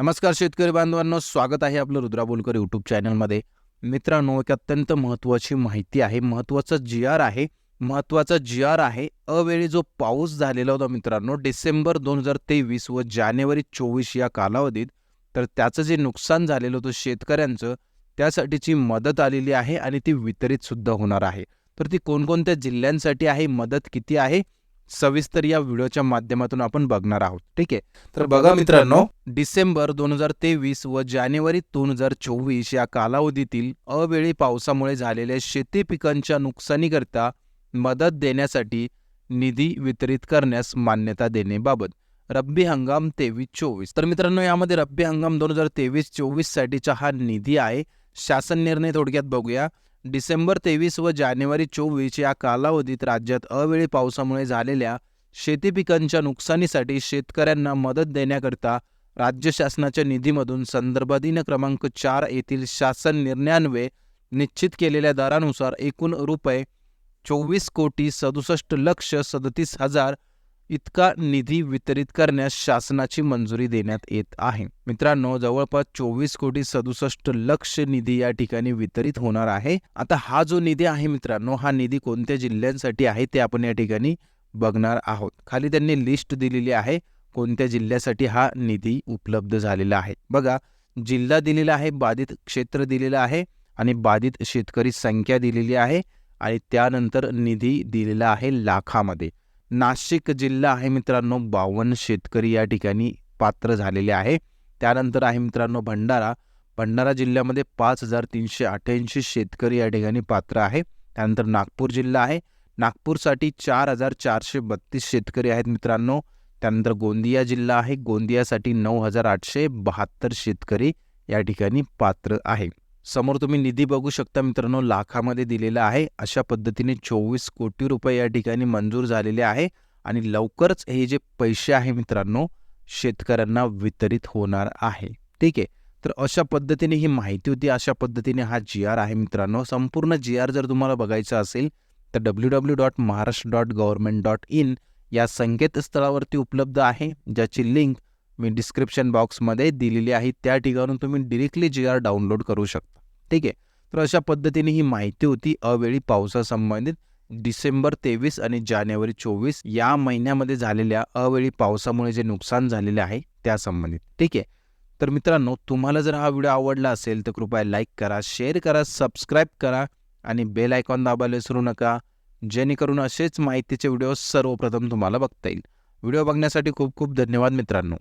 नमस्कार शेतकरी बांधवांनो स्वागत आहे आपलं रुद्रा बोलकर यूट्यूब चॅनलमध्ये मित्रांनो एक अत्यंत महत्त्वाची माहिती आहे महत्त्वाचं जी आर आहे. महत्त्वाचा जी आर आहे अवेळी जो पाऊस झालेला होता मित्रांनो डिसेंबर दोन हजार तेवीस व जानेवारी चोवीस या कालावधीत तर त्याचं जे नुकसान झालेलं होतं शेतकऱ्यांचं त्यासाठीची मदत आलेली आहे आणि ती वितरितसुद्धा होणार आहे. तर ती कोणकोणत्या जिल्ह्यांसाठी आहे मदत किती आहे? सविस्तर या व्हिडिओच्या माध्यमातून आपण बघणार आहोत. ठीक आहे? तर बघा मित्रांनो डिसेंबर दोन हजार तेवीस व जानेवारी दोन हजार चोवीस या कालावधीतील अवेळी पावसामुळे झालेल्या शेती पिकांच्या नुकसानीकरता मदत देण्यासाठी निधी वितरित करण्यास मान्यता देण्याबाबत रब्बी हंगाम तेवीस चोवीस. तर मित्रांनो यामध्ये रब्बी हंगाम दोन हजार तेवीस चोवीस साठीचा हा निधी आहे. शासन निर्णय थोडक्यात बघूया. डिसेंबर तेवीस व जानेवारी चोवीस या कालावधीत राज्यात अवेळी पावसामुळे झालेल्या शेती पिकांच्या नुकसानीसाठी शेतकऱ्यांना मदत देण्याकरता राज्य शासनाच्या निधीमधून संदर्भाधीन क्रमांक चार येथील शासन निर्णयान्वये निश्चित केलेल्या दरानुसार एकूण रुपये चोवीस कोटी सदुसष्ट लक्ष सदतीस हजार इतका निधी वितरित करण्यास शासनाची मंजुरी देण्यात येत आहे. मित्रांनो जवळपास चोवीस कोटी सदुसष्ट लक्ष निधी या ठिकाणी वितरित होणार आहे. आता हा जो निधी आहे मित्रांनो हा निधी कोणत्या जिल्ह्यांसाठी आहे ते आपण या ठिकाणी बघणार आहोत. खाली त्यांनी लिस्ट दिलेली आहे कोणत्या जिल्ह्यासाठी हा निधी उपलब्ध झालेला आहे. बघा जिल्हा दिलेला आहे बाधित क्षेत्र दिलेलं आहे आणि बाधित शेतकरी संख्या दिलेली आहे आणि त्यानंतर निधी दिलेला आहे लाखामध्ये. नाशिक जिल्हा आहे मित्रांनो बावन्न शेतकरी या ठिकाणी पात्र झालेले आहे. त्यानंतर आहे मित्रांनो भंडारा. भंडारा जिल्ह्यामध्ये पाच हजार तीनशे अठ्ठ्याऐंशी शेतकरी या ठिकाणी पात्र आहे. त्यानंतर नागपूर जिल्हा आहे. नागपूरसाठी चार हजार चारशे बत्तीस शेतकरी आहेत मित्रांनो. त्यानंतर गोंदिया जिल्हा आहे. गोंदियासाठी नऊ हजार आठशे बहात्तर शेतकरी या ठिकाणी पात्र आहे. समोर तुम्ही निधी बघू शकता मित्रांनो लाखामध्ये दिलेला आहे. अशा पद्धतीने चोवीस कोटी रुपये या ठिकाणी मंजूर झालेले आहे आणि लवकरच हे जे पैसे आहे मित्रांनो शेतकऱ्यांना वितरित होणार आहे. ठीक आहे? तर अशा पद्धतीने ही माहिती होती. अशा पद्धतीने हा जी आर आहे मित्रांनो. संपूर्ण जी आर जर तुम्हाला बघायचा असेल तर W W dot Maharashtra dot government dot in या संकेतस्थळावरती उपलब्ध आहे. ज्याची लिंक मी डिस्क्रिप्शन बॉक्समध्ये दिलेली आहे. त्या ठिकाणून तुम्ही डिरेक्टली जी आर डाउनलोड करू शकता. ठीक आहे. तर अशा पद्धतीने ही माहिती होती. अवेळी पावसासंबंधित डिसेंबर तेवीस आणि जानेवारी चोवीस या महिन्यामध्ये झालेल्या अवेळी पावसामुळे जे नुकसान झालेले आहे त्यासंबंधित. ठीक आहे? तर मित्रांनो तुम्हाला जर हा व्हिडिओ आवडला असेल तर कृपया लाईक करा शेअर करा सबस्क्राईब करा आणि बेल आयकॉन दाबायला विसरू नका. जेणेकरून असेच माहितीचे व्हिडिओ सर्वप्रथम तुम्हाला बघता येईल. व्हिडिओ बघण्यासाठी खूप खूप धन्यवाद मित्रांनो.